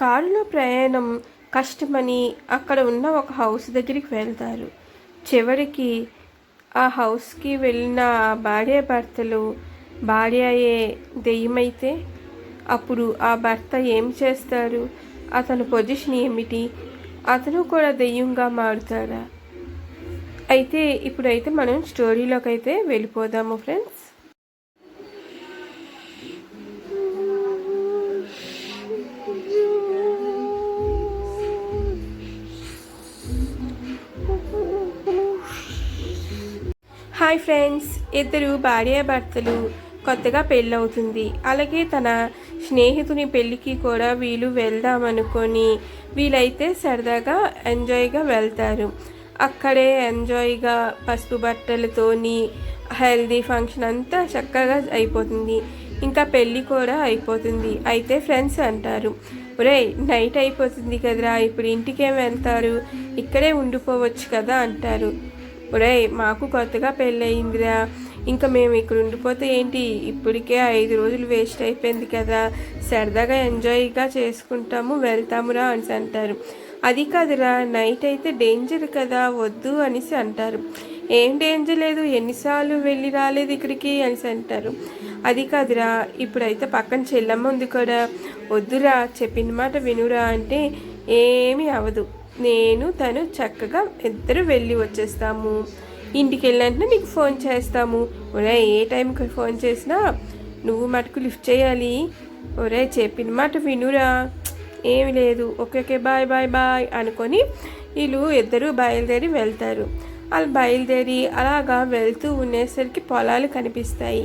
కారులో ప్రయాణం కష్టమని అక్కడ ఉన్న ఒక హౌస్ దగ్గరికి వెళ్తారు. చివరికి ఆ హౌస్కి వెళ్ళిన ఆ భార్య భర్తలు భార్య అయ్యే దెయ్యమైతే అప్పుడు ఆ భర్త ఏం చేస్తారు? అతని పొజిషన్ ఏమిటి? అతను కూడా దెయ్యంగా మారుతారా? అయితే ఇప్పుడైతే మనం స్టోరీలోకి అయితే వెళ్ళిపోదాము ఫ్రెండ్స్. హాయ్ ఫ్రెండ్స్ ఇద్దరు భార్యాభర్తలు కొత్తగా పెళ్ళవుతుంది. అలాగే తన స్నేహితుని పెళ్ళికి కూడా వీళ్ళు వెళ్దామనుకొని వీళ్ళైతే సరదాగా ఎంజాయ్గా వెళ్తారు. అక్కడే ఎంజాయ్గా పసుపు బట్టలతోని హెల్దీ ఫంక్షన్ అంతా చక్కగా అయిపోతుంది. ఇంకా పెళ్ళి కూడా అయిపోతుంది. అయితే ఫ్రెండ్స్ అంటారు ఒరే నైట్ అయిపోతుంది కదరా ఇప్పుడు ఇంటికేం వెళ్తారు? ఇక్కడే ఉండిపోవచ్చు కదా అంటారు. ఒరే మాకు కొత్తగా పెళ్ళయిందిరా. ఇంకా మేము ఇక్కడ ఉండిపోతే ఏంటి? ఇప్పటికే ఐదు రోజులు వేస్ట్ అయిపోయింది కదా. సరదాగా ఎంజాయ్గా చేసుకుంటాము వెళ్తామురా అని అంటారు. అది కాదురా నైట్ అయితే డేంజర్ కదా వద్దు అనేసి అంటారు. ఏం డేంజర్ లేదు ఎన్నిసార్లు వెళ్ళి రాలేదు ఇక్కడికి అనేసి అంటారు. అది కాదురా ఇప్పుడైతే పక్కన చెల్లమ్మ ఉంది కూడా. వద్దురా చెప్పిన మాట వినురా అంటే ఏమీ అవదు నేను తను చక్కగా ఇద్దరు వెళ్ళి వచ్చేస్తాము. ఇంటికి వెళ్ళినట్టు నీకు ఫోన్ చేస్తాము. ఒరే ఏ టైంకి ఫోన్ చేసినా నువ్వు మటుకు లిఫ్ట్ చేయాలి. ఒరే చెప్పిన మాట వినురా. ఏమి లేదు. Okay okay bye bye bye అనుకొని వీళ్ళు ఇద్దరు బయలుదేరి వెళ్తారు. వాళ్ళు బయలుదేరి అలాగా వెళ్తూ ఉండేసరికి పొలాలు కనిపిస్తాయి.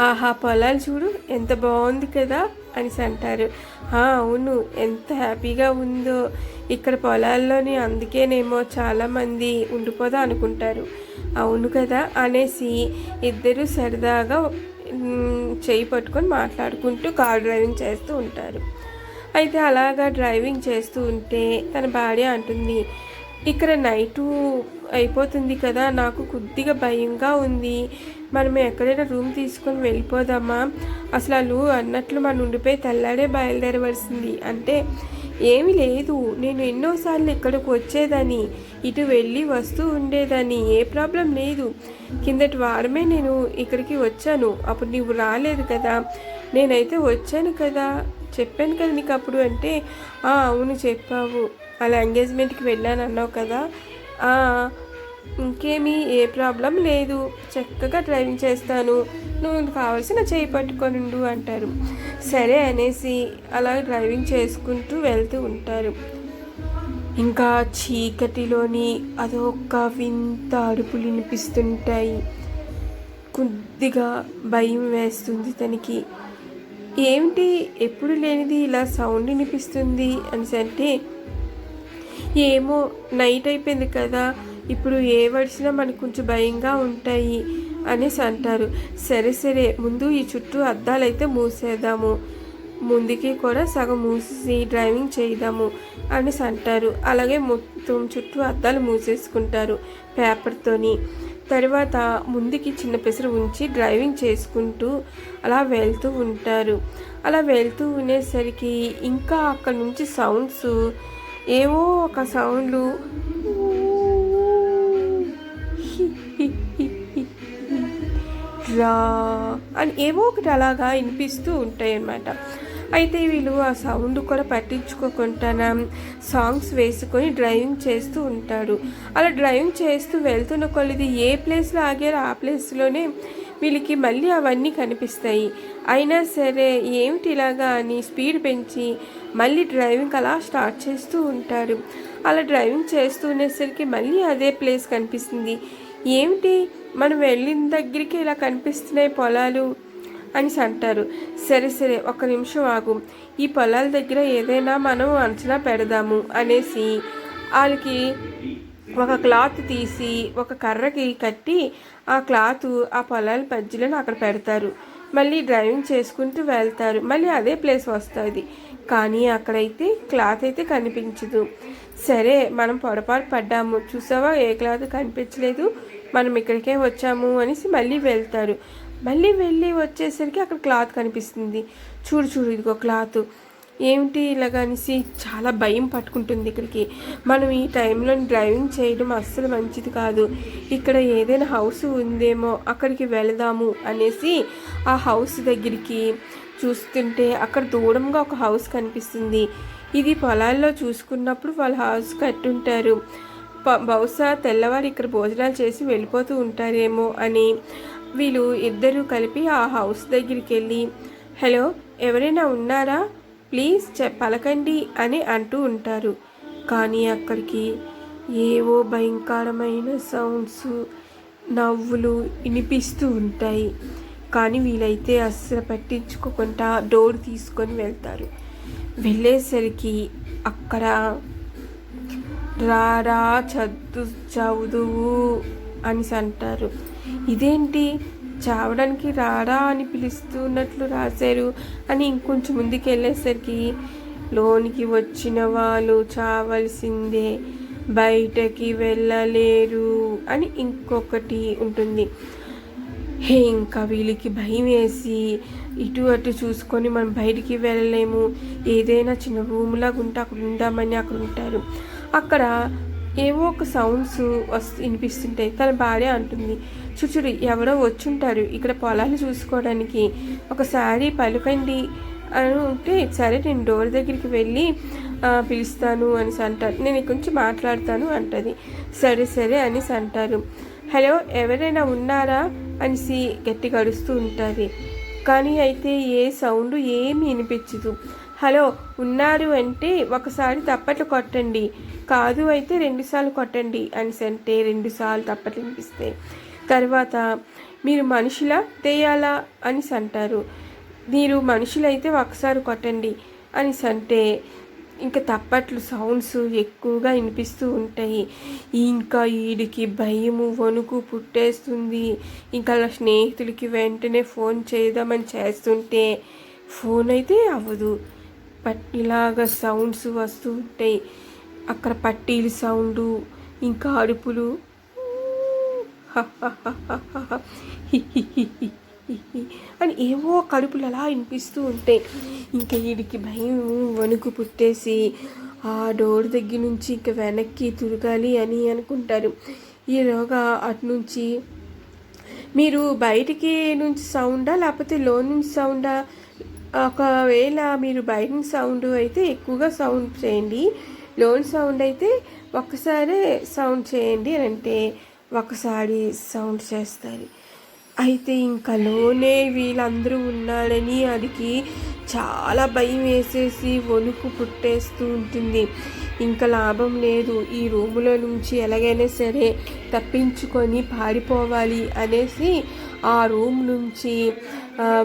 ఆహా పొలాలు చూడు ఎంత బాగుంది కదా అనేసి అంటారు. అవును ఎంత హ్యాపీగా ఉందో. ఇక్కడ పొలాల్లోని అందుకేనేమో చాలామంది ఉండిపోదా అనుకుంటారు. అవును కదా అనేసి ఇద్దరు సరదాగా చేయి పట్టుకొని మాట్లాడుకుంటూ కార్ డ్రైవింగ్ చేస్తూ ఉంటారు. అయితే అలాగా డ్రైవింగ్ చేస్తూ ఉంటే తన భార్య అంటుంది ఇక్కడ నైటు అయిపోతుంది కదా. నాకు కొద్దిగా భయంగా ఉంది. మనం ఎక్కడైనా రూమ్ తీసుకొని వెళ్ళిపోదామా? అసలు వాళ్ళు అన్నట్లు మన ఉండిపోయి తెల్లాడే బయలుదేరవలసింది. అంటే ఏమి లేదు. నేను ఎన్నోసార్లు ఇక్కడికి వచ్చేదని ఇటు వెళ్ళి వస్తూ ఉండేదని ఏ ప్రాబ్లం లేదు. కిందటి వారమే నేను ఇక్కడికి వచ్చాను. అప్పుడు నువ్వు రాలేదు కదా. నేనైతే వచ్చాను కదా. చెప్పాను కదా నీకు అప్పుడు అంటే అవును చెప్పావు. అలా ఎంగేజ్మెంట్కి వెళ్ళాను అన్నావు కదా ఇంకేమీ ఏ ప్రాబ్లం లేదు. చక్కగా డ్రైవింగ్ చేస్తాను. నువ్వు కావాల్సిన చేయి పట్టుకొని ఉండు అంటారు. సరే అనేసి అలా డ్రైవింగ్ చేసుకుంటూ వెళ్తూ ఉంటారు. ఇంకా చీకటిలోని అదొక వింత అరుపులు వినిపిస్తుంటాయి. కొద్దిగా భయం వేస్తుంది తనకి. ఏమిటి? ఎప్పుడు లేనిది ఇలా సౌండ్ వినిపిస్తుంది అని అంటే ఏమో నైట్ అయిపోయింది కదా. ఇప్పుడు ఏ వడిసినా మనకు కొంచెం భయంగా ఉంటాయి అనేసి అంటారు. సరే సరే ముందు ఈ చుట్టూ అద్దాలు అయితే మూసేద్దాము. ముందుకి కూడా సగం మూసి డ్రైవింగ్ చేద్దాము అనేసి అంటారు. అలాగే మొత్తం చుట్టూ అద్దాలు మూసేసుకుంటారు పేపర్తోని. తర్వాత ముందుకి చిన్న పెసరు ఉంచి డ్రైవింగ్ చేసుకుంటూ అలా వెళ్తూ ఉంటారు. అలా వెళ్తూ ఉండేసరికి ఇంకా అక్కడ నుంచి సౌండ్స్ ఏవో ఒక సౌండ్లు రా అని ఏవో ఒకటి అలాగా వినిపిస్తూ ఉంటాయి అన్నమాట అయితే వీళ్ళు ఆ సౌండ్ కూడా పట్టించుకోకుండా సాంగ్స్ వేసుకొని డ్రైవింగ్ చేస్తూ ఉంటాడు అలా డ్రైవింగ్ చేస్తూ వెళ్తున్న కొలిది ఏ ప్లేస్లో ఆగారో ఆ ప్లేస్లోనే వీళ్ళకి మళ్ళీ అవన్నీ కనిపిస్తాయి. అయినా సరే ఏమిటి ఇలాగా అని స్పీడ్ పెంచి మళ్ళీ డ్రైవింగ్ అలా స్టార్ట్ చేస్తూ ఉంటారు. అలా డ్రైవింగ్ చేస్తూ ఉండేసరికి మళ్ళీ అదే ప్లేస్ కనిపిస్తుంది. ఏమిటి? మనం వెళ్ళిన దగ్గరికి ఇలా కనిపిస్తున్నాయి పొలాలు అని అంటారు. సరే సరే ఒక నిమిషం ఆగు. ఈ పొలాల దగ్గర ఏదైనా మనం అంచనా పెడదాము అనేసి వాళ్ళకి ఒక క్లాత్ తీసి ఒక కర్రకి కట్టి ఆ క్లాత్ ఆ పొలాల మధ్యలో అక్కడ పెడతారు. మళ్ళీ డ్రైవింగ్ చేసుకుంటూ వెళ్తారు. మళ్ళీ అదే ప్లేస్ వస్తుంది. కానీ అక్కడైతే క్లాత్ అయితే కనిపించదు. సరే మనం పొరపాటు పడ్డాము. చూసావా? ఏ క్లాత్ కనిపించలేదు. మనం ఇక్కడికే వచ్చాము అనేసి మళ్ళీ వెళ్తారు. మళ్ళీ వెళ్ళి వచ్చేసరికి అక్కడ క్లాత్ కనిపిస్తుంది. చూడు చూడు ఇదిగో క్లాత్. ఏమిటి ఇలాగ అనేసి చాలా భయం పట్టుకుంటుంది ఇక్కడికి. మనం ఈ టైంలో డ్రైవింగ్ చేయడం అస్సలు మంచిది కాదు. ఇక్కడ ఏదైనా హౌస్ ఉందేమో అక్కడికి వెళదాము అనేసి ఆ హౌస్ దగ్గరికి చూస్తుంటే అక్కడ దూరంగా ఒక హౌస్ కనిపిస్తుంది. ఇది పొలాల్లో చూసుకున్నప్పుడు వాళ్ళ హౌస్ కట్టుంటారు. ప- బహుశా తెల్లవారు ఇక్కడ భోజనాలు చేసి వెళ్ళిపోతూ ఉంటారేమో అని వీళ్ళు ఇద్దరు కలిపి ఆ హౌస్ దగ్గరికి వెళ్ళి హలో ఎవరైనా ఉన్నారా? ప్లీజ్ చె పలకండి అని అంటూ ఉంటారు. కానీ అక్కడికి ఏవో భయంకరమైన సౌండ్స్ నవ్వులు వినిపిస్తూ ఉంటాయి. కానీ వీలైతే అస్సలు పట్టించుకోకుండా డోర్ తీసుకొని వెళ్తారు. వెళ్ళేసరికి అక్కడ రారా చద్దు చదువు అనేసి అంటారు. ఇదేంటి? చావడానికి రారా అని పిలుస్తున్నట్లు రాశారు. అని ఇంకొంచెం ముందుకు వెళ్ళేసరికి లోనికి వచ్చిన వాళ్ళు చావలసిందే బయటకి వెళ్ళలేరు అని ఇంకొకటి ఉంటుంది. హే ఇంకా వీళ్ళకి భయం వేసి ఇటు అటు చూసుకొని మనం బయటికి వెళ్ళలేము. ఏదైనా చిన్న రూమ్లాగా ఉంటే అక్కడ ఉందామని అక్కడ ఉంటారు. అక్కడ ఏవో ఒక సౌండ్స్ వస్తు వినిపిస్తుంటాయి. తన భార్య అంటుంది చుచుడు ఎవరో వచ్చుంటారు. ఇక్కడ పొలాలు చూసుకోవడానికి ఒకసారి పలుకండి అని ఉంటే సరే నేను డోర్ దగ్గరికి వెళ్ళి పిలుస్తాను అనేసి అంటారు. నేను కొంచెం మాట్లాడతాను అంటది. సరే సరే అనేసి అంటారు. హలో ఎవరైనా ఉన్నారా? అనేసి గట్టిగా అరుస్తూ ఉంటుంది కానీ అయితే ఏ సౌండ్ ఏమీ వినిపించదు. హలో ఉన్నారు అంటే ఒకసారి తప్పట్లు కొట్టండి. కాదు అయితే రెండుసార్లు కొట్టండి అని అంటే రెండుసార్లు తప్పట్లు వినిపిస్తాయి తర్వాత మీరు మనుషులా తేయాలా అనేసి అంటారు మీరు మనుషులైతే ఒకసారి కొట్టండి అని అంటే ఇంకా తప్పట్లు సౌండ్స్ ఎక్కువగా వినిపిస్తూ ఉంటాయి. ఇంకా వీడికి భయము వణుకు పుట్టేస్తుంది. ఇంకా వాళ్ళ స్నేహితులకి వెంటనే ఫోన్ చేద్దామని చేస్తుంటే ఫోన్ అయితే అవ్వదు. పట్ ఇలాగ సౌండ్స్ వస్తూ ఉంటాయి అక్కడ పట్టీలు సౌండు ఇంకా అరుపులు. అని ఏవో కడుపులు అలా వినిపిస్తూ ఉంటాయి. ఇంకా వీడికి భయం వణుకు పుట్టేసి ఆ డోర్ దగ్గర నుంచి ఇంకా వెనక్కి తిరగాలి అని అనుకుంటారు. ఈలోగా అటు నుంచి మీరు బయటికి నుంచి సౌండా లేకపోతే లోన్ నుంచి సౌండా ఒకవేళ మీరు బయట సౌండ్ అయితే ఎక్కువగా సౌండ్ చేయండి. లోన్ సౌండ్ అయితే ఒక్కసారే సౌండ్ చేయండి అని అంటే ఒకసారి సౌండ్ చేస్తారు. అయితే ఇంకా లోనే వీళ్ళందరూ ఉన్నాడని అదికి చాలా భయం వేసేసి వణుకు పుట్టేస్తూ ఉంటుంది. ఇంకా లాభం లేదు. ఈ రూములో నుంచి ఎలాగైనా సరే తప్పించుకొని పారిపోవాలి అనేసి ఆ రూమ్ నుంచి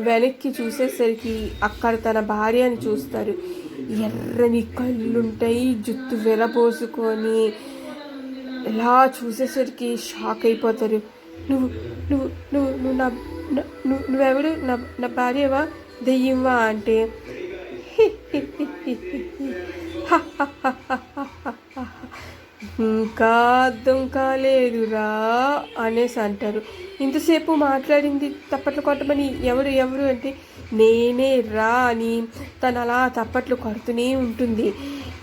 వెనక్కి చూసేసరికి అక్కడ తన భార్యని చూస్తారు ఎర్రని కళ్ళుంటాయి జుత్తు వెలపోసుకొని ఇలా చూసేసరికి షాక్ అయిపోతారు నువ్వు నువ్వు నువ్వు నువ్వు నా నువ్వు నువ్వెవడు నా నా భార్యవా దెయ్యంవా అంటే ఇంకా అర్థం కాలేదురా అనేసి అంటారు. ఇంతసేపు మాట్లాడింది తప్పట్లు కొట్టమని ఎవరు ఎవరు అంటే నేనే రా అని తను అలా తప్పట్లు కొడుతూనే ఉంటుంది.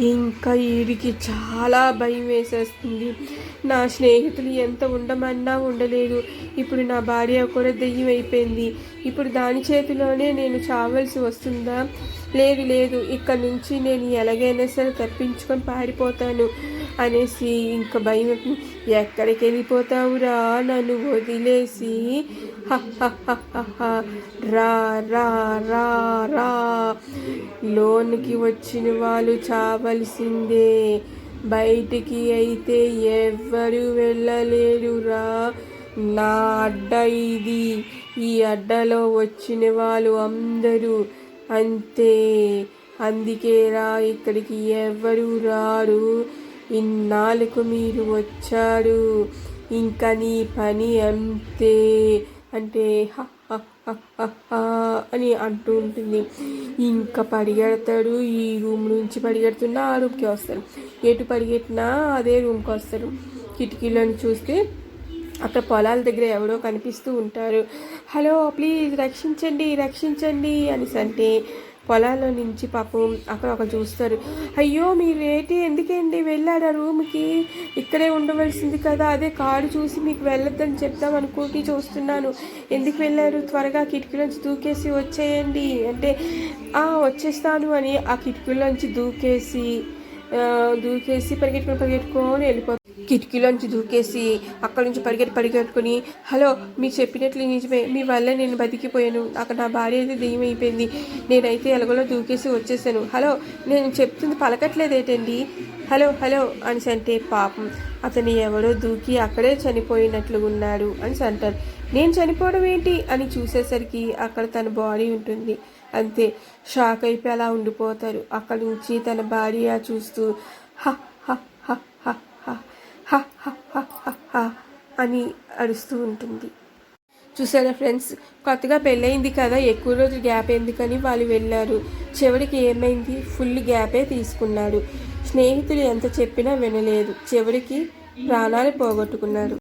ఇంకా వీడికి చాలా భయం వేసేస్తుంది. నా స్నేహితులు ఎంత ఉండమన్నా ఉండలేదు ఇప్పుడు నా భార్య కూడా దెయ్యం అయిపోయింది ఇప్పుడు దాని చేతిలోనే నేను చావాల్సి వస్తుందా? లేదు లేదు ఇక్కడ నుంచి నేను ఎలాగైనా సరే తప్పించుకొని పారిపోతాను అనేసి ఇంకా భయం. ఎక్కడికి వెళ్ళిపోతావురా? నన్ను వదిలేసి. హ, హ, హ, హ, రా రా రా రా. లోనికి వచ్చిన వాళ్ళు చావలసిందే. బయటికి అయితే ఎవ్వరు వెళ్ళలేరురా నా అడ్డ ఇది. ఈ అడ్డలో వచ్చిన వాళ్ళు అందరూ అంతే. అందుకేరా ఇక్కడికి ఎవ్వరు రారు. ఇన్నాళ్ళకు మీరు వచ్చారు. ఇంకా నీ పని అంతే. అంటే అని అంటూ ఉంటుంది. ఇంకా పరిగెడతాడు. ఈ రూమ్ నుంచి పరిగెడుతున్నా ఆ రూమ్కి వస్తారు. ఎటు పరిగెట్టినా అదే రూమ్కి వస్తారు. కిటికీలను చూస్తే అక్కడ పొలాల దగ్గర ఎవరో కనిపిస్తూ ఉంటారు. హలో ప్లీజ్ రక్షించండి రక్షించండి అనేసి అంటే పొలాల్లో నుంచి పాపం అక్కడ ఒక చూస్తారు. అయ్యో మీరేంటి ఎందుకండి? వెళ్ళారు ఆ రూమ్కి. ఇక్కడే ఉండవలసింది కదా. అదే కారు చూసి మీకు వెళ్ళొద్దని చెప్తాం అనుకుంటూ చూస్తున్నాను. ఎందుకు వెళ్ళారు? త్వరగా కిటికీలోంచి దూకేసి వచ్చేయండి. అంటే "ఆ, వచ్చేస్తాను అని ఆ కిటికీలోంచి దూకేసి దూకేసి పరిగెట్టుకొని పరిగెట్టుకొని వెళ్ళిపోతాను కిటికీలోంచి దూకేసి అక్కడ నుంచి పరిగెట్టి పరిగెట్టుకుని హలో మీరు చెప్పినట్లు నిజమే. మీ వల్ల నేను బతికిపోయాను. అక్కడ నా భార్య అయితే దెయ్యం అయిపోయింది నేనైతే ఎలగలో దూకేసి వచ్చేసాను. హలో నేను చెప్తుంది పలకట్లేదేటండి? హలో హలో అని అంటే పాపం. అతను ఎవడో దూకి అక్కడే చనిపోయినట్లు ఉన్నాడు అని అంటారు. నేను చనిపోవడం ఏంటి? అని చూసేసరికి అక్కడ తన బాడీ ఉంటుంది. అంతే. షాక్ అయిపోయి అలా ఉండిపోతారు. అక్కడి నుంచి తన భార్య చూస్తూ హ హ హ హ అని అరుస్తూ ఉంటుంది. చూసారా ఫ్రెండ్స్? కొత్తగా పెళ్ళయింది కదా ఎక్కువ రోజులు గ్యాప్ ఎందుకని వాళ్ళు వెళ్ళారు. చివరికి ఏమైంది? ఫుల్ గ్యాపే తీసుకున్నాడు. స్నేహితులు ఎంత చెప్పినా వినలేదు. చివరికి ప్రాణాలు పోగొట్టుకున్నారు.